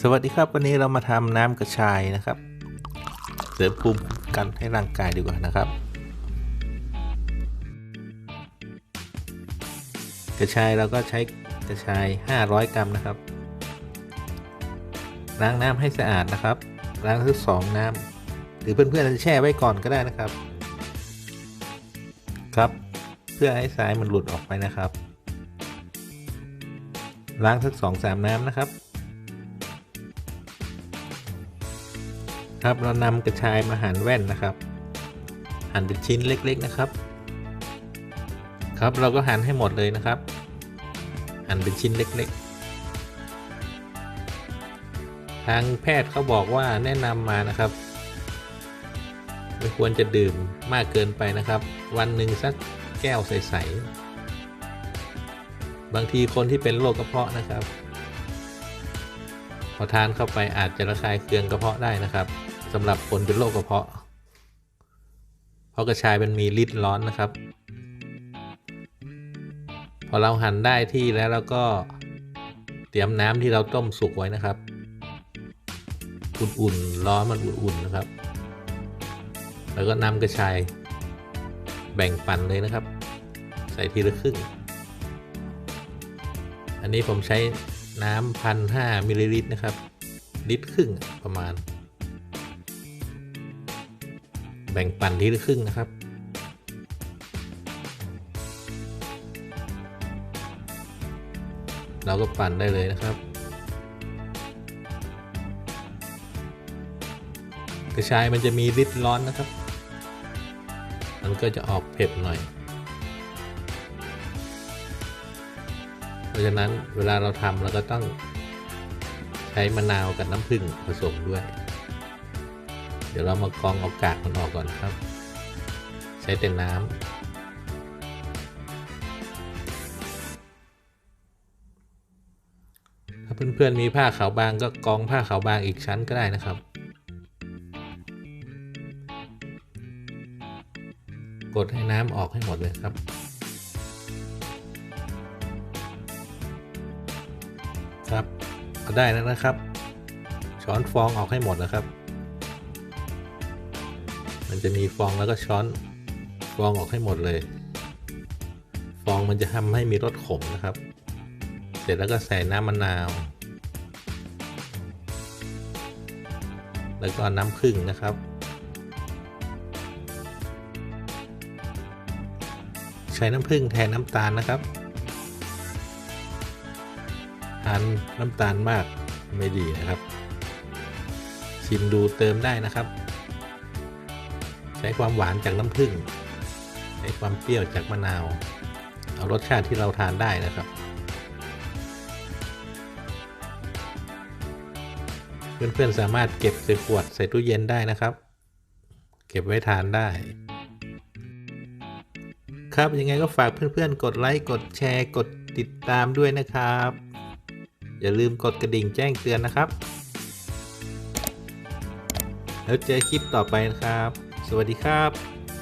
สวัสดีครับวันนี้เรามาทำน้ำกระชายนะครับ เสริมภูมิคุ้มกันให้ร่างกายดีกว่านะครับ กระชายเราก็ใช้กระชาย 500 กรัมนะครับ ล้างน้ำให้สะอาดนะครับ ล้างทั้งสองน้ำหรือเพื่อนๆจะแช่ไว้ก่อนก็ได้นะครับ ครับ เพื่อให้ทรายมันหลุดออกไปนะครับ ล้างทั้งสองสามน้ำนะครับ ครับเรานำกระชายมาหั่นแว่นนะครับ หั่นเป็นชิ้นเล็กๆนะครับ ครับเราก็หั่นให้หมดเลยนะครับ หั่นเป็นชิ้นเล็กๆ ทางแพทย์เขาบอกว่าแนะนำมานะครับ ไม่ควรจะดื่มมากเกินไปนะครับ วันหนึ่งสักแก้วใสๆบางทีคนที่เป็นโรคกระเพาะนะครับ อทานเข้าไปอาจจะระคายเคืองกระเพาะได้นะครับสำหรับคนเป็นโรคกระเพาะ เพราะกระชายมันมีฤทธิ์ร้อนนะครับ พอเราหั่นได้ที่แล้วเราก็เตรียมน้ำที่เราต้มสุกไว้นะครับอุ่นๆร้อนมันอุ่นๆนะครับ แล้วก็นำกระชายแบ่งปันเลยนะครับ ใส่ทีละครึ่ง อันนี้ผมใช้ น้ำพันห้ามิลลิลิตรนะครับ ลิตรครึ่งประมาณ แบ่งปั่นทีละครึ่งนะครับ เราก็ปั่นได้เลยนะครับ กระชายมันจะมีฤทธิ์ร้อนนะครับ มันก็จะออกเผ็ดหน่อย เพราะฉะนั้นเวลาเราทำเราก็ต้องใช้มะนาวกับน้ำผึ้งผสมด้วย เดี๋ยวเรามากรองเอากากมันออกก่อนครับ ใช้แต่น้ำถ้าเพื่อนๆมีผ้าขาวบางก็กรองผ้าขาวบางอีกชั้นก็ได้นะครับ กดให้น้ำออกให้หมดเลยครับ ครับก็ได้แล้วนะครับ ช้อนฟองออกให้หมดนะครับ มันจะมีฟองแล้วก็ช้อนฟองออกให้หมดเลย ฟองมันจะทำให้มีรสขมนะครับ เสร็จแล้วก็ใส่น้ำมะนาว แล้วก็น้ำผึ้งนะครับ ใช้น้ำผึ้งแทนน้ำตาลนะครับ ทานน้ำตาลมากไม่ดีนะครับ ชิมดูเติมได้นะครับ ใช้ความหวานจากน้ำผึ้งใช้ความเปรี้ยวจากมะนาว เอารสชาติที่เราทานได้นะครับ เพื่อนๆสามารถเก็บใส่ขวดใส่ตู้เย็นได้นะครับ เก็บไว้ทานได้ครับ ยังไงก็ฝากเพื่อนๆ กดไลค์ กดแชร์ กดติดตามด้วยนะครับ อย่าลืมกดกระดิ่งแจ้งเตือนนะครับ แล้วเจอคลิปต่อไปนะครับ สวัสดีครับ